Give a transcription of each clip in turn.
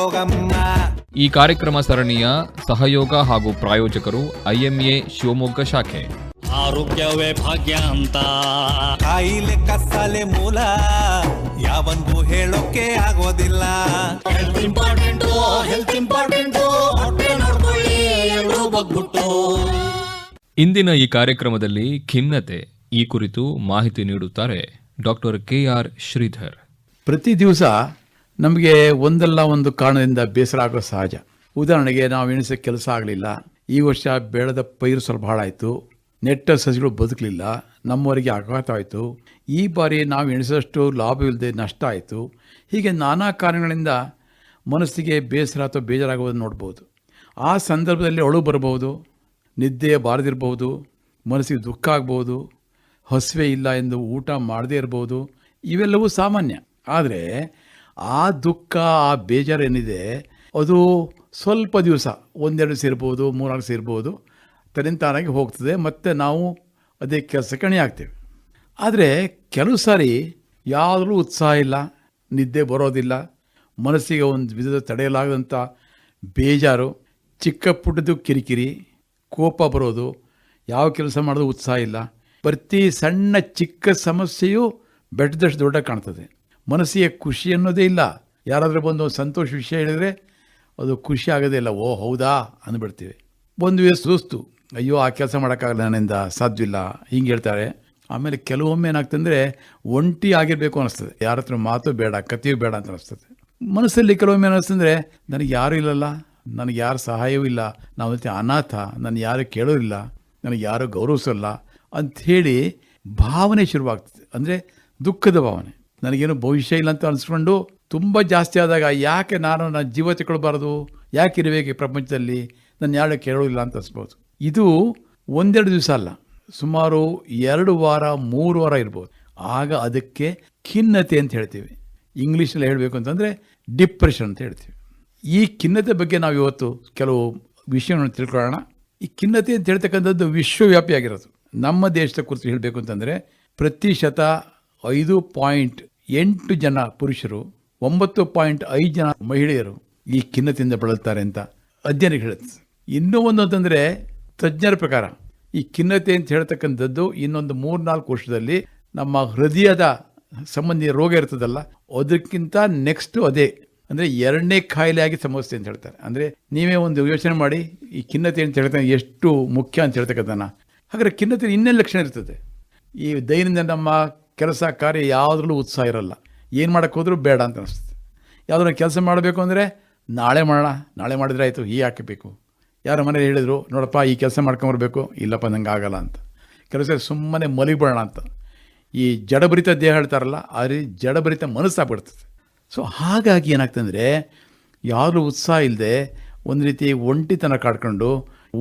ಹೋಗಮ್ಮ ಈ ಕಾರ್ಯಕ್ರಮ ಸರಣಿಯ ಸಹಯೋಗ ಹಾಗೂ ಪ್ರಾಯೋಜಕರು ಐಎಂಎ ಶಿವಮೊಗ್ಗ ಶಾಖೆ. ಆರೋಗ್ಯವೇ ಭಾಗ್ಯ ಅಂತ. ಕಾಯಿಲೆ ಕಸಾಲೆ ಮೂಲ ಯಾವನ್ಗೂ ಹೇಳೋಕೆ ಆಗೋದಿಲ್ಲ. ಹೆಲ್ತ್ ಇಂಪಾರ್ಟೆಂಟ್ ಹೆಲ್ತ್ ಇಂಪಾರ್ಟೆಂಟ್ ಹೊಟ್ಟೆ ನೋಡ್ಕೊಳ್ಳಿ ಎಲ್ಲರೂ ಬಗ್ಬಿಟ್ಟು. ಇಂದಿನ ಈ ಕಾರ್ಯಕ್ರಮದಲ್ಲಿ ಖಿನ್ನತೆ ಈ ಕುರಿತು ಮಾಹಿತಿ ನೀಡುತ್ತಾರೆ ಡಾಕ್ಟರ್ ಕೆ ಆರ್ ಶ್ರೀಧರ್. ಪ್ರತಿ ದಿವಸ ನಮಗೆ ಒಂದಲ್ಲ ಒಂದು ಕಾರಣದಿಂದ ಬೇಸರ ಆಗೋ ಸಹಜ. ಉದಾಹರಣೆಗೆ ನಾವು ಎಣಿಸೋ ಕೆಲಸ ಆಗಲಿಲ್ಲ. ಈ ವರ್ಷ ಬೆಳೆದ ಪೈರು ಸ್ವಲ್ಪ ಹಾಳಾಯಿತು. ನೆಟ್ಟ ಸಸಿಗಳು ಬದುಕಲಿಲ್ಲ. ನಮ್ಮವರಿಗೆ ಆಘಾತ ಆಯಿತು. ಈ ಬಾರಿ ನಾವು ಎಣಿಸಿದಷ್ಟು ಲಾಭವಿಲ್ಲದೆ ನಷ್ಟ ಆಯಿತು. ಹೀಗೆ ನಾನಾ ಕಾರಣಗಳಿಂದ ಮನಸ್ಸಿಗೆ ಬೇಸರ ಅಥವಾ ಬೇಜಾರಾಗುವುದನ್ನು ನೋಡ್ಬೋದು. ಆ ಸಂದರ್ಭದಲ್ಲಿ ಅಳು ಬರಬಹುದು, ನಿದ್ದೆ ಬಾರದಿರ್ಬೋದು ಮನಸ್ಸಿಗೆ ದುಃಖ ಆಗ್ಬೋದು ಹಸಿವೆ ಇಲ್ಲ ಎಂದು ಊಟ ಮಾಡದೇ ಇರ್ಬೋದು ಇವೆಲ್ಲವೂ ಸಾಮಾನ್ಯ. ಆದರೆ ಆ ದುಃಖ, ಆ ಬೇಜಾರು ಏನಿದೆ, ಅದು ಸ್ವಲ್ಪ ದಿವಸ, ಒಂದೆರಡು ಸೇರ್ಬೋದು, ಮೂರ್ನಾಲ್ಕು ಸೇರ್ಬೋದು ತನಿಂತಾನಾಗಿ ಹೋಗ್ತದೆ, ಮತ್ತು ನಾವು ಅದೇ ಕೆಲಸ ಕಣಿ ಆಗ್ತೇವೆ. ಆದರೆ ಕೆಲವು ಸಾರಿ ಯಾವುದೂ ಉತ್ಸಾಹ ಇಲ್ಲ, ನಿದ್ದೆ ಬರೋದಿಲ್ಲ, ಮನಸ್ಸಿಗೆ ಒಂದು ವಿಧದ ತಡೆಯಲಾಗದಂಥ ಬೇಜಾರು ಚಿಕ್ಕ ಪುಟ್ಟದ್ದು ಕಿರಿಕಿರಿ, ಕೋಪ ಬರೋದು, ಯಾವ ಕೆಲಸ ಮಾಡೋದು ಉತ್ಸಾಹ ಇಲ್ಲ, ಪ್ರತಿ ಸಣ್ಣ ಚಿಕ್ಕ ಸಮಸ್ಯೆಯೂ ಬೆಟ್ಟದಷ್ಟು ದೊಡ್ಡ ಕಾಣ್ತದೆ. ಮನಸ್ಸಿಗೆ ಖುಷಿ ಅನ್ನೋದೇ ಇಲ್ಲ. ಯಾರಾದರೂ ಬಂದು ಒಂದು ಸಂತೋಷ ವಿಷಯ ಹೇಳಿದರೆ ಅದು ಖುಷಿ ಆಗೋದೇ ಇಲ್ಲ. ಓ, ಹೌದಾ ಅಂದ್ಬಿಡ್ತೀವಿ. ಒಂದು ವೇಳೆ ಸುಸ್ತು. ಅಯ್ಯೋ, ಆ ಕೆಲಸ ಮಾಡೋಕ್ಕಾಗಲ್ಲ ನನ್ನಿಂದ ಸಾಧ್ಯವಿಲ್ಲ ಹಿಂಗೆ ಹೇಳ್ತಾರೆ. ಆಮೇಲೆ ಕೆಲವೊಮ್ಮೆ ಏನಾಗ್ತಂದರೆ ಒಂಟಿ ಆಗಿರಬೇಕು ಅನ್ನಿಸ್ತದೆ ಯಾರ ಹತ್ರ ಮಾತು ಬೇಡ, ಕಥೆಯೂ ಬೇಡ ಅಂತ ಅನಿಸ್ತದೆ. ಮನಸ್ಸಲ್ಲಿ ಕೆಲವೊಮ್ಮೆ ಏನಿಸ್ತಂದರೆ ನನಗೆ ಯಾರೂ ಇಲ್ಲಲ್ಲ, ನನಗೆ ಯಾರು ಸಹಾಯವೂ ಇಲ್ಲ, ನಾವು ಅನಾಥ, ನಾನು ಯಾರು ಕೇಳೋರಿಲ್ಲ, ನನಗೆ ಯಾರು ಗೌರವಿಸಲ್ಲ ಅಂಥೇಳಿ ಭಾವನೆ ಶುರುವಾಗ್ತದೆ. ಅಂದರೆ ದುಃಖದ ಭಾವನೆ. ನನಗೇನು ಭವಿಷ್ಯ ಇಲ್ಲ ಅಂತ ಅನಿಸ್ಕೊಂಡು ತುಂಬ ಜಾಸ್ತಿ ಆದಾಗ ಯಾಕೆ ನಾನು ನನ್ನ ಜೀವ ತಗೊಳ್ಬಾರ್ದು ಯಾಕೆ ಇರಬೇಕು ಈ ಪ್ರಪಂಚದಲ್ಲಿ? ನಾನು ಯಾರು ಕೇಳೋದಿಲ್ಲ ಅಂತ ಅನಿಸ್ಬೋದು. ಇದು ಒಂದೆರಡು ದಿವಸ ಅಲ್ಲ. ಸುಮಾರು ಎರಡು ವಾರ, ಮೂರು ವಾರ ಇರ್ಬೋದು. ಆಗ ಅದಕ್ಕೆ ಖಿನ್ನತೆ ಅಂತ ಹೇಳ್ತೀವಿ. ಇಂಗ್ಲೀಷಲ್ಲಿ ಹೇಳಬೇಕು ಅಂತಂದರೆ ಡಿಪ್ರೆಷನ್ ಅಂತ ಹೇಳ್ತೀವಿ. ಈ ಖಿನ್ನತೆ ಬಗ್ಗೆ ನಾವು ಇವತ್ತು ಕೆಲವು ವಿಷಯಗಳನ್ನು ತಿಳ್ಕೊಳ್ಳೋಣ. ಈ ಖಿನ್ನತೆ ಅಂತ ಹೇಳ್ತಕ್ಕಂಥದ್ದು ವಿಶ್ವವ್ಯಾಪಿಯಾಗಿರೋದು ನಮ್ಮ ದೇಶದ ಕುರಿತು ಹೇಳಬೇಕು ಅಂತಂದರೆ ಪ್ರತಿಶತ ಐದು ಪಾಯಿಂಟ್ ಎಂಟು ಜನ ಪುರುಷರು, ಒಂಬತ್ತು ಪಾಯಿಂಟ್ ಐದು ಜನ ಮಹಿಳೆಯರು ಈ ಖಿನ್ನತೆಯಿಂದ ಬಳಲ್ತಾರೆ ಅಂತ ಅಧ್ಯಯನ ಹೇಳುತ್ತೆ. ಇನ್ನೂ ಒಂದು ಅಂತಂದರೆ ತಜ್ಞರ ಪ್ರಕಾರ, ಈ ಖಿನ್ನತೆ ಅಂತ ಹೇಳ್ತಕ್ಕಂಥದ್ದು ಇನ್ನೊಂದು ಮೂರ್ನಾಲ್ಕು ವರ್ಷದಲ್ಲಿ ನಮ್ಮ ಹೃದಯದ ಸಂಬಂಧಿ ರೋಗ ಇರ್ತದಲ್ಲ, ಅದಕ್ಕಿಂತ ನೆಕ್ಸ್ಟ್ ಅದೇ, ಅಂದರೆ ಎರಡನೇ ಕಾಯಿಲೆಯಾಗಿ ಸಮಸ್ಯೆ ಅಂತ ಹೇಳ್ತಾರೆ. ಅಂದರೆ ನೀವೇ ಒಂದು ಯೋಚನೆ ಮಾಡಿ, ಈ ಖಿನ್ನತೆ ಅಂತ ಹೇಳ್ತಾರೆ ಎಷ್ಟು ಮುಖ್ಯ ಅಂತ ಹೇಳ್ತಕ್ಕಂಥ ಹಾಗಾದ್ರೆ ಖಿನ್ನತೆ ಇನ್ನೇನು ಲಕ್ಷಣ ಇರ್ತದೆ. ಈ ದೈನಂದಿನ ನಮ್ಮ ಕೆಲಸ ಕಾರ್ಯ ಯಾವುದ್ರಲ್ಲೂ ಉತ್ಸಾಹ ಇರಲ್ಲ. ಏನು ಮಾಡೋಕ್ಕೆ ಹೋದರೂ ಬೇಡ ಅಂತ ಅನಿಸ್ತದೆ ಯಾವುದಾದ್ರು ಕೆಲಸ ಮಾಡಬೇಕು ಅಂದರೆ, ನಾಳೆ ಮಾಡೋಣ, ನಾಳೆ ಮಾಡಿದರೆ ಆಯಿತು ಈ ಹಾಕಬೇಕು. ಯಾರ ಮನೇಲಿ ಹೇಳಿದರು, ನೋಡಪ್ಪ, ಈ ಕೆಲಸ ಮಾಡ್ಕೊಂಬರ್ಬೇಕು, ಇಲ್ಲಪ್ಪ, ನಂಗೆ ಆಗಲ್ಲ ಅಂತ. ಕೆಲಸ ಸುಮ್ಮನೆ ಮಲಗಿಬಿಡೋಣ ಅಂತ. ಈ ಜಡಭರಿತ ದೇಹ ಹೇಳ್ತಾರಲ್ಲ ಆ ರೀತಿ ಜಡಭರಿತ ಮನಸ್ಸಾಗ್ಬಿಡ್ತದೆ ಸೊ ಹಾಗಾಗಿ ಏನಾಗ್ತಂದರೆ ಯಾರು ಉತ್ಸಾಹ ಇಲ್ಲದೆ ಒಂದು ರೀತಿ ಒಂಟಿತನ ಕಾಡ್ಕೊಂಡು,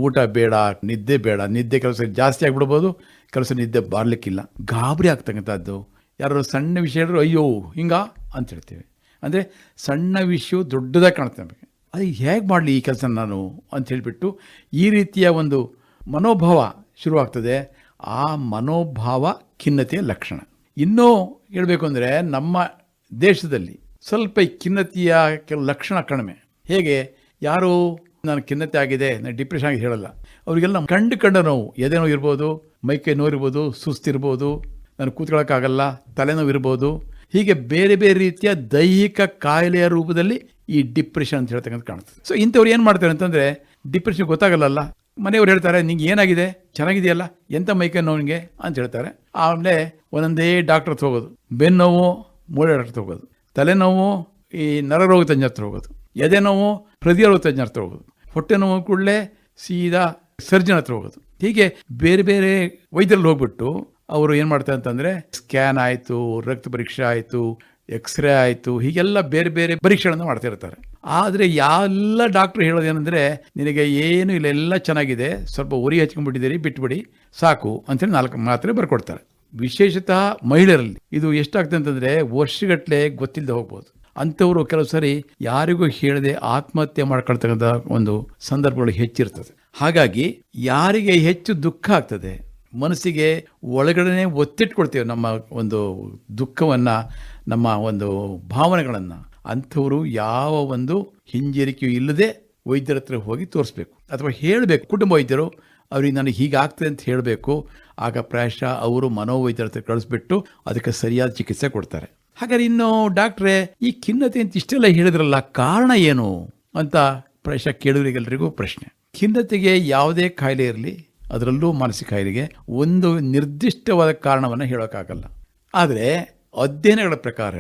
ಊಟ ಬೇಡ, ನಿದ್ದೆ ಬೇಡ, ನಿದ್ದೆ ಕೆಲಸ ಜಾಸ್ತಿ ಆಗಿಬಿಡ್ಬೋದು ಕೆಲಸ ನಿದ್ದೆ ಬಾರ್ಲಿಕ್ಕಿಲ್ಲ. ಗಾಬರಿ ಆಗ್ತಕ್ಕಂಥದ್ದು. ಯಾರು ಸಣ್ಣ ವಿಷಯ ಹೇಳಿದ್ರು, ಅಯ್ಯೋ, ಹಿಂಗ? ಅಂತ ಹೇಳ್ತೀವಿ. ಅಂದರೆ ಸಣ್ಣ ವಿಷಯ ದೊಡ್ಡದಾಗಿ ಕಾಣುತ್ತೆ ನಮಗೆ. ಅದು ಹೇಗೆ ಮಾಡಲಿ ಈ ಕೆಲಸ ನಾನು ಅಂತ ಹೇಳಿಬಿಟ್ಟು ಈ ರೀತಿಯ ಒಂದು ಮನೋಭಾವ ಶುರುವಾಗ್ತದೆ. ಆ ಮನೋಭಾವ ಖಿನ್ನತೆಯ ಲಕ್ಷಣ. ಇನ್ನೂ ಹೇಳಬೇಕು ಅಂದರೆ ನಮ್ಮ ದೇಶದಲ್ಲಿ ಸ್ವಲ್ಪ ಈ ಖಿನ್ನತೆಯ ಕೆಲವು ಲಕ್ಷಣ ಕಡಿಮೆ. ಹೇಗೆ? ಯಾರು, ನಾನು ಖಿನ್ನತೆ ಆಗಿದೆ, ನಾನು ಡಿಪ್ರೆಷನ್ ಆಗಿ ಹೇಳಲ್ಲ. ಅವರಿಗೆಲ್ಲ ಕಂಡು ಕಂಡ ನೋವು. ಎದೆ ನೋವು ಇರ್ಬೋದು ಮೈಕೈ ನೋವು ಇರ್ಬೋದು ಸುಸ್ತಿರ್ಬೋದು ನಾನು ಕೂತ್ಕೊಳ್ಳೋಕ್ಕಾಗಲ್ಲ ತಲೆನೋವು ಇರ್ಬೋದು. ಹೀಗೆ ಬೇರೆ ಬೇರೆ ರೀತಿಯ ದೈಹಿಕ ಕಾಯಿಲೆಯ ರೂಪದಲ್ಲಿ ಈ ಡಿಪ್ರೆಷನ್ ಅಂತ ಹೇಳ್ತಕ್ಕಂಥ ಕಾಣುತ್ತೆ. ಸೊ ಇಂಥವ್ರು ಏನು ಮಾಡ್ತಾರೆ ಅಂತಂದರೆ, ಡಿಪ್ರೆಷನ್ ಗೊತ್ತಾಗಲ್ಲ ಮನೆಯವ್ರು ಹೇಳ್ತಾರೆ, ನಿಂಗೆ ಏನಾಗಿದೆ? ಚೆನ್ನಾಗಿದೆಯಲ್ಲ ಎಂಥ ಮೈಕೈ ನೋವಿಗೆ? ಅಂತ ಹೇಳ್ತಾರೆ. ಆಮೇಲೆ ಒಂದೊಂದೇ ಡಾಕ್ಟರ್ ಹತ್ರ ಹೋಗೋದು. ಬೆನ್ನೋವು ಮೂಳೆ ಡಾಕ್ಟರ್ ಹೋಗೋದು. ತಲೆನೋವು ಈ ನರರೋಗ ತಜ್ಞ ಹತ್ರ ಹೋಗೋದು. ಎದೆ ನೋವು, ಹೃದಯ ರೋಗ ತಜ್ಞ ಹತ್ರ ಹೋಗೋದು. ಹೊಟ್ಟೆ ನೋವು ಕೂಡಲೇ ಸೀದಾ ಸರ್ಜನ್ ಹತ್ರ ಹೋಗೋದು. ಹೀಗೆ ಬೇರೆ ಬೇರೆ ವೈದ್ಯರಲ್ಲಿ ಹೋಗ್ಬಿಟ್ಟು ಅವರು ಏನು ಮಾಡ್ತಾರೆ ಅಂತಂದರೆ ಸ್ಕ್ಯಾನ್ ಆಯಿತು, ರಕ್ತ ಪರೀಕ್ಷೆ ಆಯಿತು, ಎಕ್ಸ್ರೇ ಆಯಿತು, ಹೀಗೆಲ್ಲ ಬೇರೆ ಬೇರೆ ಪರೀಕ್ಷೆಗಳನ್ನು ಮಾಡ್ತಾ ಇರ್ತಾರೆ. ಆದರೆ ಎಲ್ಲ ಡಾಕ್ಟ್ರು ಹೇಳೋದೇನೆಂದರೆ ನಿನಗೆ ಏನು ಇಲ್ಲ, ಎಲ್ಲ ಚೆನ್ನಾಗಿದೆ, ಸ್ವಲ್ಪ ಉರಿ ಹಚ್ಕೊಂಡ್ಬಿಟ್ಟಿದ್ದೀರಿ, ಬಿಟ್ಬಿಡಿ, ಸಾಕು ಅಂತೇಳಿ ನಾಲ್ಕು ಮಾತ್ರೆ ಬರ್ಕೊಡ್ತಾರೆ. ವಿಶೇಷತಃ ಮಹಿಳೆಯರಲ್ಲಿ ಇದು ಎಷ್ಟಾಗ್ತದೆ ಅಂತಂದರೆ ವರ್ಷಗಟ್ಟಲೆ ಗೊತ್ತಿಲ್ಲದೆ ಹೋಗ್ಬೋದು. ಅಂಥವರು ಕೆಲವು ಸರಿ ಯಾರಿಗೂ ಹೇಳದೆ ಆತ್ಮಹತ್ಯೆ ಮಾಡ್ಕೊಳ್ತಕ್ಕಂಥ ಒಂದು ಸಂದರ್ಭಗಳು ಹೆಚ್ಚಿರ್ತದೆ. ಹಾಗಾಗಿ ಯಾರಿಗೆ ಹೆಚ್ಚು ದುಃಖ ಆಗ್ತದೆ, ಮನಸ್ಸಿಗೆ ಒಳಗಡೆ ಒತ್ತಿಟ್ಕೊಳ್ತೇವೆ ನಮ್ಮ ಒಂದು ದುಃಖವನ್ನು, ನಮ್ಮ ಒಂದು ಭಾವನೆಗಳನ್ನು. ಅಂಥವರು ಯಾವ ಒಂದು ಹಿಂಜರಿಕೆಯೂ ಇಲ್ಲದೆ ವೈದ್ಯರ ಹತ್ರ ಹೋಗಿ ತೋರಿಸ್ಬೇಕು. ಅಥವಾ ಹೇಳಬೇಕು, ಕುಟುಂಬ ವೈದ್ಯರು, ಅವ್ರಿಗೆ ನನಗೆ ಹೀಗಾಗ್ತದೆ ಅಂತ ಹೇಳಬೇಕು. ಆಗ ಪ್ರಾಯಶಃ ಅವರು ಮನೋವೈದ್ಯರ ಹತ್ರ ಕಳಿಸ್ಬಿಟ್ಟು ಅದಕ್ಕೆ ಸರಿಯಾದ ಚಿಕಿತ್ಸೆ ಕೊಡ್ತಾರೆ. ಹಾಗಾದ್ರೆ ಇನ್ನು ಡಾಕ್ಟ್ರೇ, ಈ ಖಿನ್ನತೆ ಅಂತ ಇಷ್ಟೆಲ್ಲ ಹೇಳಿದ್ರಲ್ಲ, ಕಾರಣ ಏನು? ಅಂತ ಪ್ರಾಯಶಃ ಕೇಳುವರಿಗೆಲ್ಲರಿಗೂ ಪ್ರಶ್ನೆ. ಖಿನ್ನತೆಗೆ ಯಾವುದೇ ಕಾಯಿಲೆ ಇರಲಿ, ಅದರಲ್ಲೂ ಮಾನಸಿಕ ಕಾಯಿಲೆಗೆ ಒಂದು ನಿರ್ದಿಷ್ಟವಾದ ಕಾರಣವನ್ನು ಹೇಳೋಕ್ಕಾಗಲ್ಲ. ಆದರೆ ಅಧ್ಯಯನಗಳ ಪ್ರಕಾರ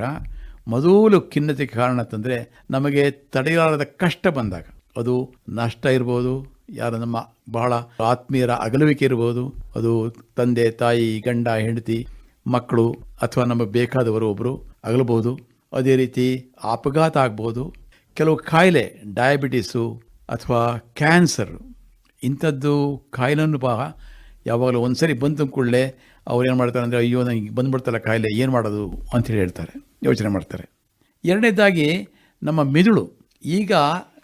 ಮೊದಲು ಖಿನ್ನತೆಗೆ ಕಾರಣ ಅಂತಂದರೆ ನಮಗೆ ತಡೆಯಲಾರದ ಕಷ್ಟ ಬಂದಾಗ, ಅದು ನಷ್ಟ ಇರ್ಬೋದು, ಯಾರ ನಮ್ಮ ಬಹಳ ಆತ್ಮೀಯರ ಅಗಲುವಿಕೆ ಇರ್ಬೋದು, ಅದು ತಂದೆ, ತಾಯಿ, ಗಂಡ, ಹೆಂಡತಿ, ಮಕ್ಕಳು ಅಥವಾ ನಮಗೆ ಬೇಕಾದವರು ಒಬ್ಬರು ಅಗಲಬಹುದು. ಅದೇ ರೀತಿ ಅಪಘಾತ ಆಗ್ಬೋದು. ಕೆಲವು ಕಾಯಿಲೆ ಡಯಾಬಿಟೀಸು ಅಥವಾ ಕ್ಯಾನ್ಸರ್ ಇಂಥದ್ದು ಕಾಯಿಲೆನೂ ಬಹ ಯಾವಾಗಲೂ ಒಂದು ಸರಿ ಬಂದ ಕೂಡಲೇ ಅವ್ರು ಏನು ಮಾಡ್ತಾರೆ ಅಂದರೆ, ಅಯ್ಯೋ ನನಗೆ ಬಂದುಬಿಡ್ತಲ್ಲ ಕಾಯಿಲೆ, ಏನು ಮಾಡೋದು? ಅಂತೇಳಿ ಹೇಳ್ತಾರೆ, ಯೋಚನೆ ಮಾಡ್ತಾರೆ. ಎರಡನೇದಾಗಿ ನಮ್ಮ ಮೆದುಳು, ಈಗ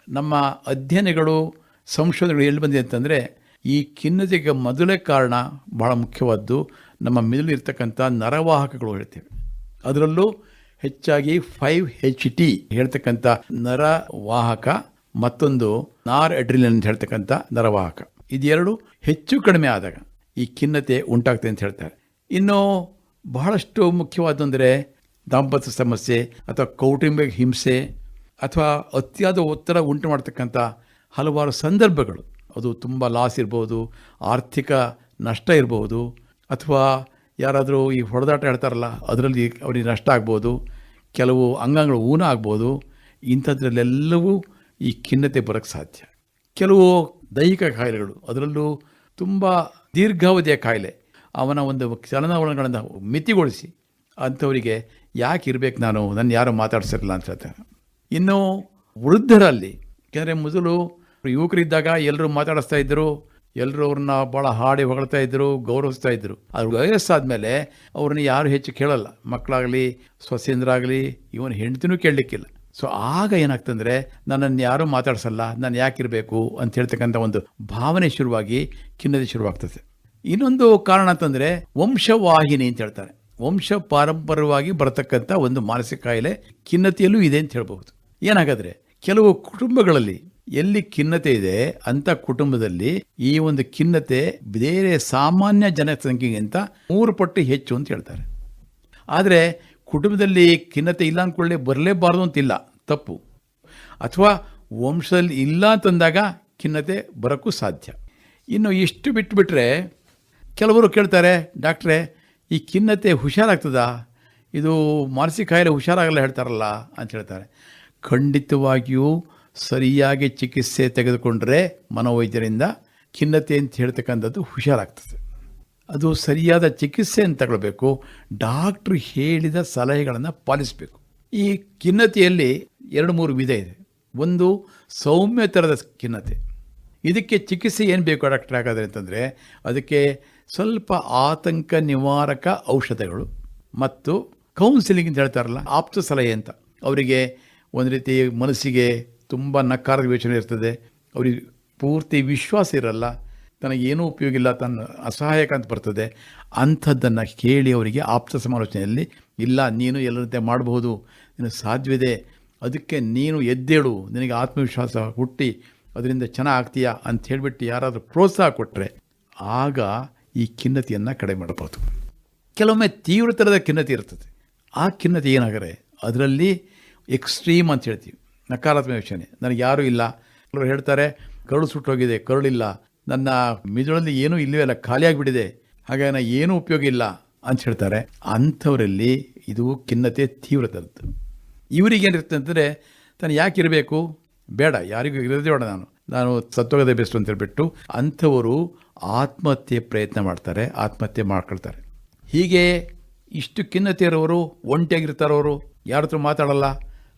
ನಮ್ಮ ಅಧ್ಯಯನಗಳು, ಸಂಶೋಧನೆಗಳು ಎಲ್ಲಿ ಬಂದಿದೆ ಅಂತಂದರೆ, ಈ ಖಿನ್ನತೆಗೆ ಮೊದಲೇ ಕಾರಣ ಭಾಳ ಮುಖ್ಯವಾದ್ದು ನಮ್ಮ ಮೆದುಳು ಇರ್ತಕ್ಕಂಥ ನರವಾಹಕಗಳು ಹೇಳ್ತೇವೆ. ಅದರಲ್ಲೂ ಹೆಚ್ಚಾಗಿ ಫೈವ್ ಹೆಚ್ ಟಿ ಹೇಳ್ತಕ್ಕಂಥ ನರವಾಹಕ ಮತ್ತೊಂದು ನಾರ್ ಅಡ್ರಿಲಿನ್ ಅಂತ ಹೇಳ್ತಕ್ಕಂಥ ನರವಾಹಕ. ಇದೆರಡು ಹೆಚ್ಚು ಕಡಿಮೆ ಆದಾಗ ಈ ಖಿನ್ನತೆ ಉಂಟಾಗ್ತದೆ ಅಂತ ಹೇಳ್ತಾರೆ. ಇನ್ನು ಬಹಳಷ್ಟು ಮುಖ್ಯವಾದಂದರೆ ದಾಂಪತ್ಯ ಸಮಸ್ಯೆ ಅಥವಾ ಕೌಟುಂಬಿಕ ಹಿಂಸೆ ಅಥವಾ ಅತಿಯಾದ ಒತ್ತಡ ಉಂಟು ಮಾಡ್ತಕ್ಕಂಥ ಹಲವಾರು ಸಂದರ್ಭಗಳು. ಅದು ತುಂಬ ಲಾಸ್ ಇರ್ಬೋದು, ಆರ್ಥಿಕ ನಷ್ಟ ಇರ್ಬೋದು, ಅಥವಾ ಯಾರಾದರೂ ಈ ಹೊಡೆದಾಟ ಹೇಳ್ತಾರಲ್ಲ, ಅದರಲ್ಲಿ ಅವರಿಗೆ ನಷ್ಟ ಆಗ್ಬೋದು, ಕೆಲವು ಅಂಗಾಂಗಗಳು ಊನ ಆಗ್ಬೋದು, ಇಂಥದ್ರಲ್ಲೆಲ್ಲವೂ ಈ ಖಿನ್ನತೆ ಬರೋಕ್ಕೆ ಸಾಧ್ಯ. ಕೆಲವು ದೈಹಿಕ ಕಾಯಿಲೆಗಳು, ಅದರಲ್ಲೂ ತುಂಬ ದೀರ್ಘಾವಧಿಯ ಕಾಯಿಲೆ, ಅವನ ಒಂದು ಚಲನವಲನಗಳನ್ನು ಮಿತಿಗೊಳಿಸಿ ಅಂಥವರಿಗೆ ಯಾಕೆ ಇರಬೇಕು ನಾನು, ನನ್ನ ಯಾರು ಮಾತಾಡ್ಸಿರಲ್ಲ ಅಂತ ಹೇಳ್ತಾರೆ. ಇನ್ನು ವೃದ್ಧರಲ್ಲಿ, ಯಾಕೆಂದರೆ ಮೊದಲು ಯುವಕರಿದ್ದಾಗ ಎಲ್ಲರೂ ಮಾತಾಡಿಸ್ತಾ ಇದ್ದರು ಎಲ್ಲರೂ ಅವ್ರನ್ನ ಭಾಳ ಹಾಡಿ ಹೊಗಳ್ತಾ ಇದ್ದರು ಗೌರವಿಸ್ತಾ ಇದ್ದರು ಅದು ವಯಸ್ಸಾದಮೇಲೆ ಅವ್ರನ್ನ ಯಾರು ಹೆಚ್ಚು ಕೇಳಲ್ಲ. ಮಕ್ಕಳಾಗಲಿ ಸೊಸೆಂದ್ರಾಗಲಿ ಇವನು ಹೆಂಡ್ತಿನೂ ಕೇಳಲಿಕ್ಕಿಲ್ಲ. ಸೊ ಆಗ ಏನಾಗ್ತಂದ್ರೆ ನನ್ನನ್ನು ಯಾರೂ ಮಾತಾಡ್ಸಲ್ಲ, ನಾನು ಯಾಕಿರಬೇಕು ಅಂತ ಹೇಳ್ತಕ್ಕಂಥ ಒಂದು ಭಾವನೆ ಶುರುವಾಗಿ ಖಿನ್ನತೆ ಶುರುವಾಗ್ತದೆ. ಇನ್ನೊಂದು ಕಾರಣ ಅಂತಂದರೆ ವಂಶವಾಹಿನಿ ಅಂತ ಹೇಳ್ತಾರೆ. ವಂಶ ಪಾರಂಪರವಾಗಿ ಬರತಕ್ಕಂಥ ಒಂದು ಮಾನಸಿಕ ಕಾಯಿಲೆ ಖಿನ್ನತೆಯಲ್ಲೂ ಇದೆ ಅಂತ ಹೇಳ್ಬೋದು ಏನಾಗಾದ್ರೆ ಕೆಲವು ಕುಟುಂಬಗಳಲ್ಲಿ ಎಲ್ಲಿ ಖಿನ್ನತೆ ಇದೆ ಅಂಥ ಕುಟುಂಬದಲ್ಲಿ ಈ ಒಂದು ಖಿನ್ನತೆ ಬೇರೆ ಸಾಮಾನ್ಯ ಜನಸಂಖ್ಯೆಗಿಂತ ಮೂರು ಪಟ್ಟು ಹೆಚ್ಚು ಅಂತ ಹೇಳ್ತಾರೆ. ಆದರೆ ಕುಟುಂಬದಲ್ಲಿ ಖಿನ್ನತೆ ಇಲ್ಲ ಅಂದ್ಕೊಳ್ಳೆ ಬರಲೇಬಾರ್ದು ಅಂತಿಲ್ಲ. ತಪ್ಪು. ಅಥವಾ ವಂಶದಲ್ಲಿ ಇಲ್ಲ ಅಂತಂದಾಗ ಖಿನ್ನತೆ ಬರೋಕ್ಕೂ ಸಾಧ್ಯ. ಇನ್ನು ಇಷ್ಟು ಬಿಟ್ಟುಬಿಟ್ರೆ ಕೆಲವರು ಕೇಳ್ತಾರೆ, ಡಾಕ್ಟ್ರೆ, ಈ ಖಿನ್ನತೆ ಹುಷಾರಾಗ್ತದಾ? ಇದು ಮಾನಸಿಕ ಕಾಯಿಲೆ ಹುಷಾರಾಗಲ್ಲ ಹೇಳ್ತಾರಲ್ಲ, ಅಂತ ಹೇಳ್ತಾರೆ. ಖಂಡಿತವಾಗಿಯೂ ಸರಿಯಾಗಿ ಚಿಕಿತ್ಸೆ ತೆಗೆದುಕೊಂಡ್ರೆ ಮನೋವೈದ್ಯರಿಂದ ಖಿನ್ನತೆ ಅಂತ ಹೇಳ್ತಕ್ಕಂಥದ್ದು ಹುಷಾರಾಗ್ತದೆ. ಅದು ಸರಿಯಾದ ಚಿಕಿತ್ಸೆಯನ್ನು ತಗೊಳ್ಬೇಕು, ಡಾಕ್ಟ್ರು ಹೇಳಿದ ಸಲಹೆಗಳನ್ನು ಪಾಲಿಸಬೇಕು. ಈ ಖಿನ್ನತೆಯಲ್ಲಿ ಎರಡು ಮೂರು ವಿಧ ಇದೆ. ಒಂದು, ಸೌಮ್ಯ ಥರದ ಖಿನ್ನತೆ. ಇದಕ್ಕೆ ಚಿಕಿತ್ಸೆ ಏನು ಬೇಕು ಡಾಕ್ಟರ್ ಹಾಗಾದರೆ ಅಂತಂದರೆ, ಅದಕ್ಕೆ ಸ್ವಲ್ಪ ಆತಂಕ ನಿವಾರಕ ಔಷಧಗಳು ಮತ್ತು ಕೌನ್ಸಿಲಿಂಗ್ ಅಂತ ಹೇಳ್ತಾರಲ್ಲ, ಆಪ್ತ ಸಲಹೆ ಅಂತ. ಅವರಿಗೆ ಒಂದು ರೀತಿ ಮನಸ್ಸಿಗೆ ತುಂಬ ನಕಾರದ ಯೋಚನೆ ಇರ್ತದೆ. ಅವರಿಗೆ ಪೂರ್ತಿ ವಿಶ್ವಾಸ ಇರಲ್ಲ. ತನಗೇನೂ ಉಪಯೋಗ ಇಲ್ಲ, ತನ್ನ ಅಸಹಾಯಕ ಅಂತ ಬರ್ತದೆ. ಅಂಥದ್ದನ್ನು ಕೇಳಿ ಅವರಿಗೆ ಆಪ್ತ ಸಮಾಲೋಚನೆಯಲ್ಲಿ, ಇಲ್ಲ, ನೀನು ಎಲ್ಲರಂತೆ ಮಾಡಬಹುದು, ನಿನಗೆ ಸಾಧ್ಯವಿದೆ, ಅದಕ್ಕೆ ನೀನು ಎದ್ದೇಳು, ನಿನಗೆ ಆತ್ಮವಿಶ್ವಾಸ ಹುಟ್ಟಿ, ಅದರಿಂದ ಚೆನ್ನಾಗಿ ಆಗ್ತೀಯಾ ಅಂತ ಹೇಳಿಬಿಟ್ಟು ಯಾರಾದರೂ ಪ್ರೋತ್ಸಾಹ ಕೊಟ್ಟರೆ ಆಗ ಈ ಖಿನ್ನತೆಯನ್ನು ಕಡಿಮೆ ಮಾಡಬಹುದು ಕೆಲವೊಮ್ಮೆ ತೀವ್ರತರದ ಖಿನ್ನತೆ ಇರ್ತದೆ. ಆ ಖಿನ್ನತೆ ಏನಾಗರೆ, ಅದರಲ್ಲಿ ಎಕ್ಸ್ಟ್ರೀಮ್ ಅಂತ ಹೇಳ್ತೀವಿ. ನಕಾರಾತ್ಮಕ ಯೋಚನೆ. ನನಗೆ ಯಾರೂ ಇಲ್ಲ. ಕೆಲವರು ಹೇಳ್ತಾರೆ, ಕರುಳು ಸುಟ್ಟೋಗಿದೆ, ಕರುಳಿಲ್ಲ. ನನ್ನ ಮಿದುಳಲ್ಲಿ ಏನೂ ಇಲ್ಲವೇ ಅಲ್ಲ ಖಾಲಿಯಾಗಿಬಿಟ್ಟಿದೆ ಹಾಗಾಗಿ ನಾನು ಏನೂ ಉಪಯೋಗ ಇಲ್ಲ ಅಂತ ಹೇಳ್ತಾರೆ. ಅಂಥವರಲ್ಲಿ ಇದು ಖಿನ್ನತೆ ತೀವ್ರತರದ್ದು. ಇವರಿಗೇನಿರುತ್ತೆ ಅಂತಂದರೆ, ತಾನು ಯಾಕೆ ಇರಬೇಕು? ಬೇಡ, ಯಾರಿಗೂ ಇರೋದೇ ಬೇಡ ನಾನು. ನಾನು ಸತ್ತೋಗದೆ ಬೆಸ್ಟ್ ಅಂತ ಹೇಳ್ಬಿಟ್ಟು ಅಂಥವರು ಆತ್ಮಹತ್ಯೆ ಪ್ರಯತ್ನ ಮಾಡ್ತಾರೆ, ಆತ್ಮಹತ್ಯೆ ಮಾಡ್ಕೊಳ್ತಾರೆ. ಹೀಗೆ ಇಷ್ಟು ಖಿನ್ನತೆ ಇರೋರು ಒಂಟಿಯಾಗಿರ್ತಾರವರು ಯಾರ ಹತ್ರ ಮಾತಾಡಲ್ಲ,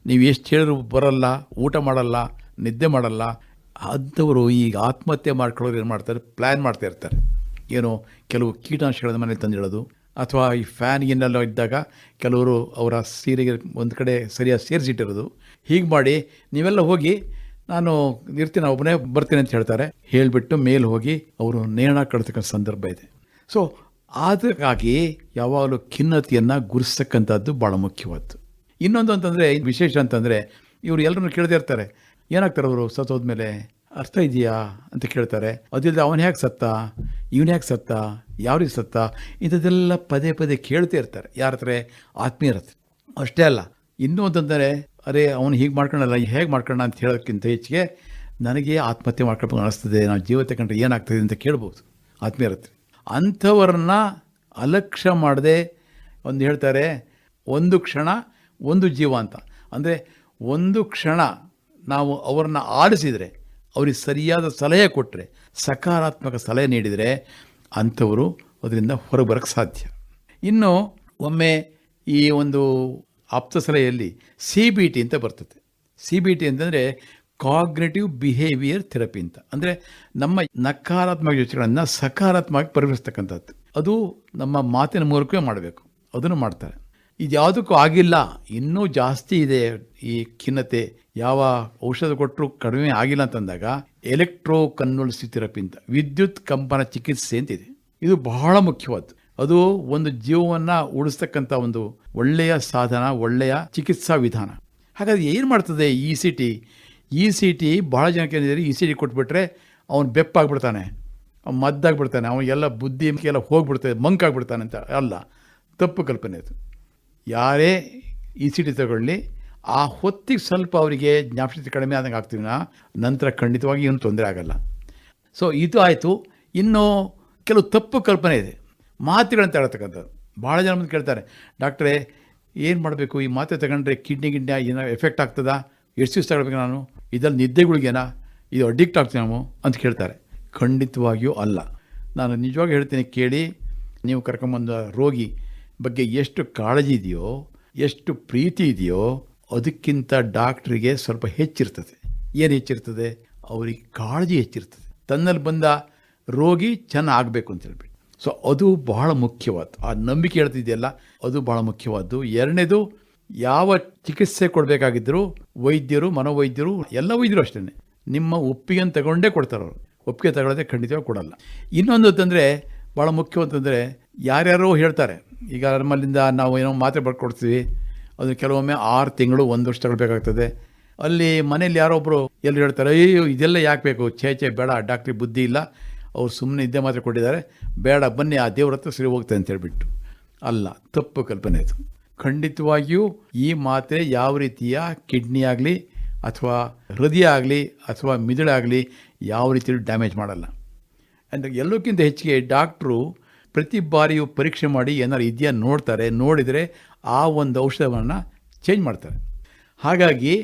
ನೀವು ಎಷ್ಟು ಹೇಳಿದ್ರು ಬರಲ್ಲ, ಊಟ ಮಾಡಲ್ಲ, ನಿದ್ದೆ ಮಾಡಲ್ಲ ಅಂಥವರು ಈಗ ಆತ್ಮಹತ್ಯೆ ಮಾಡ್ಕೊಳ್ಳೋರು ಏನು ಮಾಡ್ತಾರೆ? ಪ್ಲ್ಯಾನ್ ಮಾಡ್ತಾ ಇರ್ತಾರೆ. ಏನು ಕೆಲವು ಕೀಟನಾಶಕಗಳನ್ನ ಮನೇಲಿ ತಂದಿಡೋದು, ಅಥವಾ ಈ ಫ್ಯಾನ್ ಏನೆಲ್ಲ ಇದ್ದಾಗ ಕೆಲವರು ಅವರ ಸೀರೆಗೆ ಒಂದು ಕಡೆ ಸರಿಯಾಗಿ ಸೇರಿಸಿಟ್ಟಿರೋದು. ಹೀಗೆ ಮಾಡಿ ನೀವೆಲ್ಲ ಹೋಗಿ ನಾನು ಇರ್ತೀನಿ ಒಬ್ಬನೇ ಬರ್ತೀನಿ ಅಂತ ಹೇಳ್ತಾರೆ. ಹೇಳಿಬಿಟ್ಟು ಮೇಲೆ ಹೋಗಿ ಅವರು ನೇಣ ಕಳ್ತಕ್ಕಂಥ ಸಂದರ್ಭ ಇದೆ. ಸೊ ಅದಕ್ಕಾಗಿ ಯಾವಾಗಲೂ ಖಿನ್ನತೆಯನ್ನು ಗುರುಸ್ತಕ್ಕಂಥದ್ದು ಭಾಳ ಮುಖ್ಯವಾದ್ದು. ಇನ್ನೊಂದು ಅಂತಂದರೆ, ವಿಶೇಷ ಅಂತಂದರೆ, ಇವರು ಎಲ್ಲರನ್ನು ಕೇಳದೇ ಇರ್ತಾರೆ. ಏನಾಗ್ತಾರೆ ಅವರು ಸತ್ತೋದ್ಮೇಲೆ ಅರ್ಥ ಇದೆಯಾ ಅಂತ ಕೇಳ್ತಾರೆ. ಅದಿಲ್ಲದೆ ಅವನು ಹೇಗೆ ಸತ್ತ? ಇವನು ಹೇಗೆ ಸತ್ತ? ಯಾವ ರೀತಿ ಸತ್ತ? ಇಂಥದ್ದೆಲ್ಲ ಪದೇ ಪದೇ ಕೇಳ್ತಾ ಇರ್ತಾರೆ. ಯಾರ ಹತ್ರ? ಆತ್ಮೀಯರ ಹತ್ರ. ಅಷ್ಟೇ ಅಲ್ಲ, ಇನ್ನೂ ಅಂತಂದರೆ ಅರೆ, ಅವನು ಹೀಗೆ ಮಾಡ್ಕೊಳಲ್ಲ ಹೇಗೆ ಮಾಡ್ಕೊಳ್ಳೋಣ ಅಂತ ಹೇಳೋಕ್ಕಿಂತ ಹೆಚ್ಚಿಗೆ ನನಗೆ ಆತ್ಮಹತ್ಯೆ ಮಾಡ್ಕೊಳ್ಬೇಕು ಅನಿಸ್ತದೆ. ನಾವು ಜೀವ ತಗೊಂಡ್ರೆ ಏನಾಗ್ತದೆ ಅಂತ ಕೇಳ್ಬೋದು ಆತ್ಮೀಯರ ಹತ್ರ. ಅಂಥವ್ರನ್ನ ಅಲಕ್ಷ್ಯ ಮಾಡದೆ ಒಂದು ಹೇಳ್ತಾರೆ, ಒಂದು ಕ್ಷಣ, ಒಂದು ಜೀವ ಅಂತ. ಅಂದರೆ ಒಂದು ಕ್ಷಣ ನಾವು ಅವರನ್ನು ಆಡಿಸಿದರೆ ಅವರಿಗೆ ಸರಿಯಾದ ಸಲಹೆ ಕೊಟ್ಟರೆ ಸಕಾರಾತ್ಮಕ ಸಲಹೆ ನೀಡಿದರೆ ಅಂಥವರು ಅದರಿಂದ ಹೊರಗೆ ಬರೋಕ್ಕೆ ಸಾಧ್ಯ. ಇನ್ನು ಒಮ್ಮೆ ಈ ಒಂದು ಆಪ್ತ ಸಲಹೆಯಲ್ಲಿ ಸಿ ಬಿ ಟಿ ಅಂತ ಬರ್ತದೆ. ಸಿ ಬಿ ಟಿ ಅಂತಂದರೆ ಕಾಗ್ನೇಟಿವ್ ಬಿಹೇವಿಯರ್ ಥೆರಪಿ ಅಂತ. ಅಂದರೆ ನಮ್ಮ ನಕಾರಾತ್ಮಕ ಯೋಚನೆಗಳನ್ನು ಸಕಾರಾತ್ಮಕವಾಗಿ ಪರಿವರ್ತಿಸ್ತಕ್ಕಂಥದ್ದು ಅದು ನಮ್ಮ ಮಾತಿನ ಮೂಲಕವೇ ಮಾಡಬೇಕು. ಅದನ್ನು ಮಾಡ್ತಾರೆ. ಇದು ಯಾವುದಕ್ಕೂ ಆಗಿಲ್ಲ. ಇನ್ನೂ ಜಾಸ್ತಿ ಇದೆ ಈ ಖಿನ್ನತೆ ಯಾವ ಔಷಧ ಕೊಟ್ಟರು ಕಡಿಮೆ ಆಗಿಲ್ಲ ಅಂತಂದಾಗ ಎಲೆಕ್ಟ್ರೋ ಕನ್ನುಲ್ ಥೆರಪಿ ಅಂತ, ವಿದ್ಯುತ್ ಕಂಪನ ಚಿಕಿತ್ಸೆ ಅಂತಿದೆ. ಇದು ಬಹಳ ಮುಖ್ಯವಾದ್ದು. ಅದು ಒಂದು ಜೀವವನ್ನು ಉಳಿಸ್ತಕ್ಕಂಥ ಒಂದು ಒಳ್ಳೆಯ ಸಾಧನ, ಒಳ್ಳೆಯ ಚಿಕಿತ್ಸಾ ವಿಧಾನ. ಹಾಗಾದ್ರೆ ಏನು ಮಾಡ್ತದೆ E C T? E C T ಭಾಳ ಜನಕ್ಕೆ ಏನಿದೆ ಇ ಸಿ ಟಿ ಕೊಟ್ಬಿಟ್ರೆ ಅವನು ಬೆಪ್ಪಾಗ್ಬಿಡ್ತಾನೆ ಅವ್ನು ಮದ್ದಾಗ್ಬಿಡ್ತಾನೆ. ಅವನಿಗೆಲ್ಲ ಬುದ್ಧಿ ಎಲ್ಲ ಹೋಗ್ಬಿಡ್ತದೆ ಮಂಕಾಗ್ಬಿಡ್ತಾನೆ ಅಂತ ಅಲ್ಲ. ತಪ್ಪು ಕಲ್ಪನೆ ಅದು. ಯಾರೇ ಇ ಸಿ ಟಿ ತಗೊಳ್ಳಿ ಆ ಹೊತ್ತಿಗೆ ಸ್ವಲ್ಪ ಅವರಿಗೆ ಜ್ಞಾಪಶಕ್ತಿ ಕಡಿಮೆ ಆದಂಗೆ ಆಗ್ತೀವಿ ನಾ. ನಂತರ ಖಂಡಿತವಾಗಿ ಏನು ತೊಂದರೆ ಆಗಲ್ಲ. ಸೊ ಇದು ಆಯಿತು. ಇನ್ನು ಕೆಲವು ತಪ್ಪು ಕಲ್ಪನೆ ಇದೆ. ಮಾತುಗಳಂತ ಹೇಳ್ತಕ್ಕಂಥದ್ದು. ಭಾಳ ಜನ ಬಂದು ಕೇಳ್ತಾರೆ, ಡಾಕ್ಟ್ರೇ, ಏನು ಮಾಡಬೇಕು? ಈ ಮಾತ್ರೆ ತಗೊಂಡ್ರೆ ಕಿಡ್ನಿ ಗಿಡ್ನಿ ಏನೋ ಎಫೆಕ್ಟ್ ಆಗ್ತದಾ? ಎಷ್ಟು ದಿವಸ ತಗೊಳ್ಬೇಕು ನಾನು? ಇದರಲ್ಲಿ ನಿದ್ದೆಗಳಿಗೇನಾ? ಇದು ಅಡಿಕ್ಟ್ ಆಗ್ತೀವಿ ನಾವು, ಅಂತ ಕೇಳ್ತಾರೆ. ಖಂಡಿತವಾಗಿಯೂ ಅಲ್ಲ. ನಾನು ನಿಜವಾಗಿ ಹೇಳ್ತೀನಿ, ಕೇಳಿ. ನೀವು ಕರ್ಕೊಂಬಂದ ರೋಗಿ ಬಗ್ಗೆ ಎಷ್ಟು ಕಾಳಜಿ ಇದೆಯೋ, ಎಷ್ಟು ಪ್ರೀತಿ ಇದೆಯೋ ಅದಕ್ಕಿಂತ ಡಾಕ್ಟ್ರಿಗೆ ಸ್ವಲ್ಪ ಹೆಚ್ಚಿರ್ತದೆ. ಏನು ಹೆಚ್ಚಿರ್ತದೆ? ಅವರಿಗೆ ಕಾಳಜಿ ಹೆಚ್ಚಿರ್ತದೆ. ತನ್ನಲ್ಲಿ ಬಂದ ರೋಗಿ ಚೆನ್ನಾಗಬೇಕು ಅಂತ ಹೇಳ್ಬಿಟ್ಟು. ಸೊ ಅದು ಬಹಳ ಮುಖ್ಯವಾದ್ದು ಆ ನಂಬಿಕೆ ಹೇಳ್ತಿದೆಯಲ್ಲ, ಅದು ಬಹಳ ಮುಖ್ಯವಾದ್ದು. ಎರಡನೇದು, ಯಾವ ಚಿಕಿತ್ಸೆ ಕೊಡಬೇಕಾಗಿದ್ದರೂ ವೈದ್ಯರು, ಮನೋವೈದ್ಯರು, ಎಲ್ಲ ವೈದ್ಯರು ಅಷ್ಟೇ ನಿಮ್ಮ ಒಪ್ಪಿಗೆಯನ್ನು ತಗೊಂಡೇ ಕೊಡ್ತಾರೆ ಅವರು. ಒಪ್ಪಿಗೆ ತಗೊಳ್ಳೋದೇ ಖಂಡಿತವಾಗಿ ಕೊಡಲ್ಲ. ಇನ್ನೊಂದು ಅಂತಂದರೆ ಭಾಳ ಮುಖ್ಯವಂತಂದರೆ ಯಾರ್ಯಾರೋ ಹೇಳ್ತಾರೆ. ಈಗ ನಮ್ಮಲ್ಲಿಂದ ನಾವು ಏನೋ ಮಾತ್ರೆ ಬರ್ಕೊಡ್ತೀವಿ. ಅದು ಕೆಲವೊಮ್ಮೆ ಆರು ತಿಂಗಳು ಒಂದು ವರ್ಷ ತಗೊಳ್ಬೇಕಾಗ್ತದೆ ಅಲ್ಲಿ ಮನೇಲಿ ಯಾರೊಬ್ಬರು ಎಲ್ಲರೂ ಹೇಳ್ತಾರೆ ಅಯ್ಯೋ ಇದೆಲ್ಲ ಯಾಕೆ ಬೇಕು? ಛೇ ಛೇ, ಬೇಡ, ಡಾಕ್ಟ್ರಿಗೆ ಬುದ್ಧಿ ಇಲ್ಲ. ಅವ್ರು ಸುಮ್ಮನೆ ಇದ್ದೇ ಮಾತ್ರ ಕೊಟ್ಟಿದ್ದಾರೆ. ಬೇಡ, ಬನ್ನಿ, ಆ ದೇವ್ರ ಹತ್ರ ಸರಿ ಹೋಗ್ತದೆ ಅಂತ ಹೇಳ್ಬಿಟ್ಟು. ಅಲ್ಲ, ತಪ್ಪು ಕಲ್ಪನೆ ಇದು ಖಂಡಿತವಾಗಿಯೂ ಈ ಮಾತ್ರೆ ಯಾವ ರೀತಿಯ ಕಿಡ್ನಿ ಆಗಲಿ ಅಥವಾ ಹೃದಯ ಆಗಲಿ ಅಥವಾ ಮಿದುಳಾಗಲಿ ಯಾವ ರೀತಿಯಲ್ಲೂ ಡ್ಯಾಮೇಜ್ ಮಾಡಲ್ಲ. ಅಂದರೆ ಎಲ್ಲಕ್ಕಿಂತ ಹೆಚ್ಚಿಗೆ ಡಾಕ್ಟ್ರು ಪ್ರತಿ ಬಾರಿಯೂ ಪರೀಕ್ಷೆ ಮಾಡಿ ಏನಾರು ಇದೆಯಾ ನೋಡ್ತಾರೆ. ನೋಡಿದರೆ ಆ ಒಂದು ಔಷಧವನ್ನು ಚೇಂಜ್ ಮಾಡ್ತಾರೆ. ಹಾಗಾಗಿ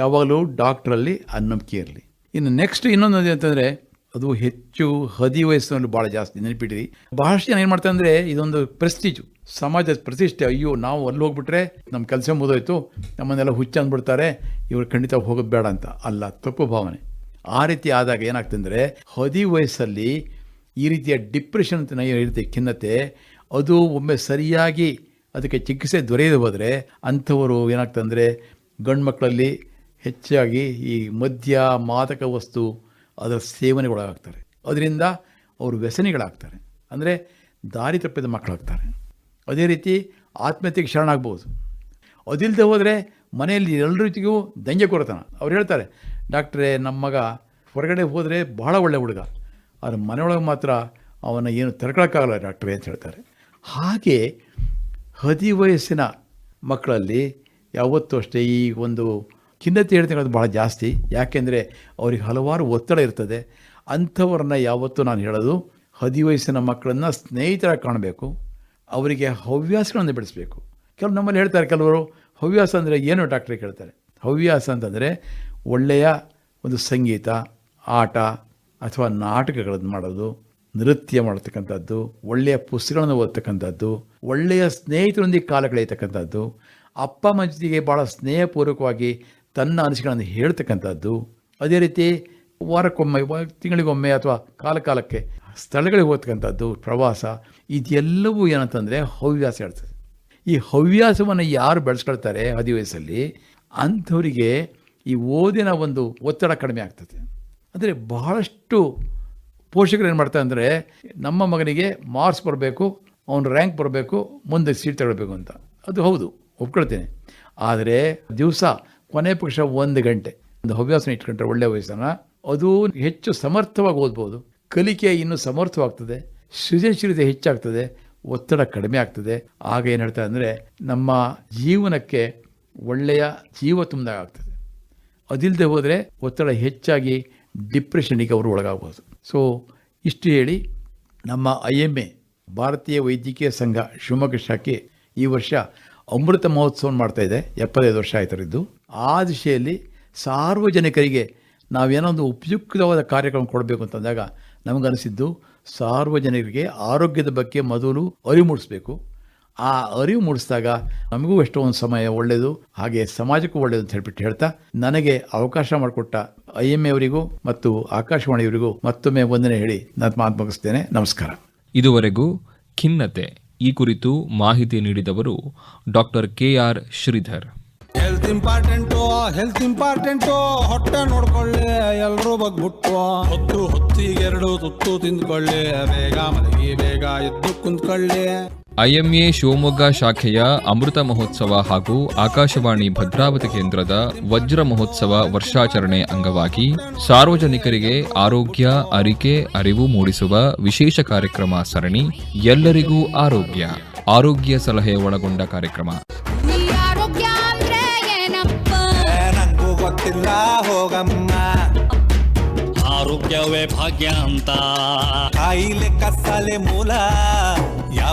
ಯಾವಾಗಲೂ ಡಾಕ್ಟ್ರಲ್ಲಿ ಆ ನಂಬಿಕೆ ಇರಲಿ. ಇನ್ನು ನೆಕ್ಸ್ಟ್ ಇನ್ನೊಂದು ಅಂತಂದರೆ ಅದು ಹೆಚ್ಚು ಹದಿ ವಯಸ್ಸಿನಲ್ಲಿ ಭಾಳ ಜಾಸ್ತಿ ನೆನಪಿಟ್ಟಿರಿ ಬಹಳಷ್ಟು ಜನ ಏನು ಮಾಡ್ತಾರೆ ಅಂದರೆ, ಇದೊಂದು ಪ್ರೆಸ್ಟೀಜು ಸಮಾಜದ ಪ್ರತಿಷ್ಠೆ. ಅಯ್ಯೋ, ನಾವು ಅಲ್ಲಿ ಹೋಗ್ಬಿಟ್ರೆ ನಮ್ಮ ಕೆಲಸ ಮುದೋಯ್ತು ನಮ್ಮನ್ನೆಲ್ಲ ಹುಚ್ಚ ಅಂದ್ಬಿಡ್ತಾರೆ, ಇವ್ರು ಖಂಡಿತ ಹೋಗೋದು ಬೇಡ ಅಂತ. ಅಲ್ಲ, ತಪ್ಪು ಭಾವನೆ. ಆ ರೀತಿ ಆದಾಗ ಏನಾಗ್ತಂದರೆ ಹದಿ ವಯಸ್ಸಲ್ಲಿ ಈ ರೀತಿಯ ಡಿಪ್ರೆಷನ್ ಅಂತ ನೈ ಇರುತ್ತೆ ಖಿನ್ನತೆ, ಅದು ಒಮ್ಮೆ ಸರಿಯಾಗಿ ಅದಕ್ಕೆ ಚಿಕಿತ್ಸೆ ದೊರೆಯದೆ ಹೋದರೆ ಅಂಥವರು ಏನಾಗ್ತಂದರೆ ಗಂಡು ಮಕ್ಕಳಲ್ಲಿ ಹೆಚ್ಚಾಗಿ ಈ ಮದ್ಯ, ಮಾದಕ ವಸ್ತು ಅದರ ಸೇವನೆಗೊಳಗಾಗ್ತಾರೆ. ಅದರಿಂದ ಅವರು ವ್ಯಸನಿಗಳಾಗ್ತಾರೆ. ಅಂದರೆ ದಾರಿ ತಪ್ಪಿದ ಮಕ್ಕಳಾಗ್ತಾರೆ. ಅದೇ ರೀತಿ ಆತ್ಮಹತ್ಯೆಗೆ ಶರಣಾಗ್ಬೋದು. ಅದಿಲ್ಲದೆ ಹೋದರೆ ಮನೆಯಲ್ಲಿ ಎಲ್ಲರ ದಂಗೆ ಕೊರತನ. ಅವ್ರು ಹೇಳ್ತಾರೆ, ಡಾಕ್ಟ್ರೇ, ನಮ್ಮ ಮಗ ಹೊರಗಡೆ ಹೋದರೆ ಬಹಳ ಒಳ್ಳೆ ಹುಡುಗ. ಆದರೆ ಮನೆಯೊಳಗೆ ಮಾತ್ರ ಅವನ ಏನು ತರ್ಕೊಳಕ್ಕಾಗಲ್ಲ ಡಾಕ್ಟ್ರೇ, ಅಂತ ಹೇಳ್ತಾರೆ. ಹಾಗೆ ಹದಿ ವಯಸ್ಸಿನ ಮಕ್ಕಳಲ್ಲಿ ಯಾವತ್ತೂ ಅಷ್ಟೇ ಈ ಒಂದು ಖಿನ್ನತೆ ಹೇಳ್ತಕ್ಕಂಥದ್ದು ಭಾಳ ಜಾಸ್ತಿ. ಯಾಕೆಂದರೆ ಅವ್ರಿಗೆ ಹಲವಾರು ಒತ್ತಡ ಇರ್ತದೆ. ಅಂಥವ್ರನ್ನ ಯಾವತ್ತೂ ನಾನು ಹೇಳೋದು ಹದಿ ವಯಸ್ಸಿನ ಮಕ್ಕಳನ್ನು ಸ್ನೇಹಿತರಾಗಿ ಕಾಣಬೇಕು. ಅವರಿಗೆ ಹವ್ಯಾಸಗಳನ್ನು ಬೆಳೆಸಬೇಕು. ಕೆಲವು ನಮ್ಮಲ್ಲಿ ಹೇಳ್ತಾರೆ ಕೆಲವರು, ಹವ್ಯಾಸ ಅಂದರೆ ಏನು? ಡಾಕ್ಟ್ರಿಗೆ ಕೇಳ್ತಾರೆ. ಹವ್ಯಾಸ ಅಂತಂದರೆ ಒಳ್ಳೆಯ ಒಂದು ಸಂಗೀತ, ಆಟ ಅಥವಾ ನಾಟಕಗಳನ್ನು ಮಾಡೋದು. ನೃತ್ಯ ಮಾಡತಕ್ಕಂಥದ್ದು, ಒಳ್ಳೆಯ ಪುಸ್ತಕಗಳನ್ನು ಓದ್ತಕ್ಕಂಥದ್ದು, ಒಳ್ಳೆಯ ಸ್ನೇಹಿತರೊಂದಿಗೆ ಕಾಲ ಕಳೆಯತಕ್ಕಂಥದ್ದು, ಅಪ್ಪ ಅಮ್ಮ ಜೊತೆಗೆ ಭಾಳ ಸ್ನೇಹಪೂರ್ವಕವಾಗಿ ತನ್ನ ಅನಿಸಿಕೆಗಳನ್ನು ಹೇಳ್ತಕ್ಕಂಥದ್ದು. ಅದೇ ರೀತಿ ವಾರಕ್ಕೊಮ್ಮೆ ತಿಂಗಳಿಗೊಮ್ಮೆ ಅಥವಾ ಕಾಲ ಕಾಲಕ್ಕೆ ಸ್ಥಳಗಳಿಗೆ ಓದ್ತಕ್ಕಂಥದ್ದು ಪ್ರವಾಸ, ಇದೆಲ್ಲವೂ ಏನಂತಂದರೆ ಹವ್ಯಾಸ ಹೇಳ್ತದೆ. ಈ ಹವ್ಯಾಸವನ್ನು ಯಾರು ಬೆಳೆಸ್ಕೊಳ್ತಾರೆ ವಯಸ್ಸಲ್ಲಿ? ಅಂಥವರಿಗೆ ಈ ಓದಿನ ಒಂದು ಒತ್ತಡ ಕಡಿಮೆ ಆಗ್ತದೆ. ಅಂದರೆ ಬಹಳಷ್ಟು ಪೋಷಕರು ಏನು ಮಾಡ್ತಾರೆ ಅಂದರೆ, ನಮ್ಮ ಮಗನಿಗೆ ಮಾರ್ಕ್ಸ್ ಬರಬೇಕು, ಅವನು ರ್ಯಾಂಕ್ ಬರಬೇಕು, ಮುಂದೆ ಸೀಟ್ ತಗೊಳ್ಬೇಕು ಅಂತ. ಅದು ಹೌದು, ಒಪ್ಕೊಳ್ತೇನೆ. ಆದರೆ ದಿವಸ ಕೊನೆ ಪಕ್ಷ ಒಂದು ಗಂಟೆ, ಒಂದು ಹವ್ಯಾಸನ ಇಟ್ಕೊಂಡ್ರೆ ಒಳ್ಳೆಯ ವಯಸ್ಸನ್ನು, ಅದು ಹೆಚ್ಚು ಸಮರ್ಥವಾಗಿ ಓದ್ಬೋದು. ಕಲಿಕೆ ಇನ್ನೂ ಸಮರ್ಥವಾಗ್ತದೆ, ಸೃಜನಶೀಲತೆ ಹೆಚ್ಚಾಗ್ತದೆ, ಒತ್ತಡ ಕಡಿಮೆ ಆಗ್ತದೆ. ಆಗ ಏನು ಹೇಳ್ತಾರೆ ಅಂದರೆ, ನಮ್ಮ ಜೀವನಕ್ಕೆ ಒಳ್ಳೆಯ ಜೀವ ತುಂಬಿದಾಗ ಆಗ್ತದೆ. ಅದಿಲ್ಲದೆ ಹೋದರೆ ಒತ್ತಡ ಹೆಚ್ಚಾಗಿ ಡಿಪ್ರೆಷನಿಗೆ ಅವರು ಒಳಗಾಗ್ಬೋದು. ಸೊ ಇಷ್ಟು ಹೇಳಿ ನಮ್ಮ ಐ ಎಂ ಎ ಭಾರತೀಯ ವೈದ್ಯಕೀಯ ಸಂಘ ಶಿವಮೊಗ್ಗ ಶಾಖೆ ಈ ವರ್ಷ ಅಮೃತ ಮಹೋತ್ಸವ ಮಾಡ್ತಾ ಇದೆ. ಎಪ್ಪತ್ತೈದು ವರ್ಷ ಆಯ್ತರಿದ್ದು ಆ ದಿಶೆಯಲ್ಲಿ ಸಾರ್ವಜನಿಕರಿಗೆ ನಾವೇನೋ ಒಂದು ಉಪಯುಕ್ತವಾದ ಕಾರ್ಯಕ್ರಮ ಕೊಡಬೇಕು ಅಂತಂದಾಗ ನಮಗನಿಸಿದ್ದು ಸಾರ್ವಜನಿಕರಿಗೆ ಆರೋಗ್ಯದ ಬಗ್ಗೆ ಮೊದಲು ಅರಿವು ಮೂಡಿಸ್ಬೇಕು. ಆ ಅರಿವು ಮೂಡಿಸಿದಾಗ ನಮಗೂ ಎಷ್ಟೋ ಒಂದು ಸಮಯ ಒಳ್ಳೆಯದು ಹಾಗೆ ಸಮಾಜಕ್ಕೂ ಒಳ್ಳೆಯದು ಅಂತ ಹೇಳ್ಬಿಟ್ಟು ಹೇಳ್ತಾ ನನಗೆ ಅವಕಾಶ ಮಾಡಿಕೊಟ್ಟ ಐ ಎಂ ಎವರಿಗೂ ಮತ್ತು ಆಕಾಶವಾಣಿಯವರಿಗೂ ಮತ್ತೊಮ್ಮೆ ವಂದನೆ ಹೇಳಿ ನಾನು ಮಾತು ಮುಗಿಸ್ತೇನೆ. ನಮಸ್ಕಾರ. ಇದುವರೆಗೂ ಖಿನ್ನತೆ ಈ ಕುರಿತು ಮಾಹಿತಿ ನೀಡಿದವರು doctor K R Sridhar health important health important ಹೊಟ್ಟೆ ನೋಡ್ಕೊಳ್ಳಿ ಎಲ್ಲರೂ ಬಗ್ಬಿಟ್ಟು ಹೊತ್ತು ಹೊತ್ತಿಗೆ ಎರಡು ತುತ್ತು ತಿಂದ್ಕೊಳ್ಳಿ ಬೇಗ ಮಲಗಿ ಬೇಗ ಎದ್ದು ಕುಂತ್ಕೊಳ್ಳಿ. ಐಎಂಎ ಶಿವಮೊಗ್ಗ ಶಾಖೆಯ ಅಮೃತ ಮಹೋತ್ಸವ ಹಾಗೂ ಆಕಾಶವಾಣಿ ಭದ್ರಾವತಿ ಕೇಂದ್ರದ ವಜ್ರ ಮಹೋತ್ಸವ ವರ್ಷಾಚರಣೆ ಅಂಗವಾಗಿ ಸಾರ್ವಜನಿಕರಿಗೆ ಆರೋಗ್ಯ ಅರಿಕೆ ಅರಿವು ಮೂಡಿಸುವ ವಿಶೇಷ ಕಾರ್ಯಕ್ರಮ ಸರಣಿ ಎಲ್ಲರಿಗೂ ಆರೋಗ್ಯ ಆರೋಗ್ಯ ಸಲಹೆ ಒಳಗೊಂಡ ಕಾರ್ಯಕ್ರಮ. ಆರೋಗ್ಯವೇ ಭಾಗ್ಯ ಅಂತ. ಕಾಯಿಲೆ ಕಸಾಲೆ ಮೂಲ.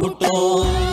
ಹೆಲ್ತ್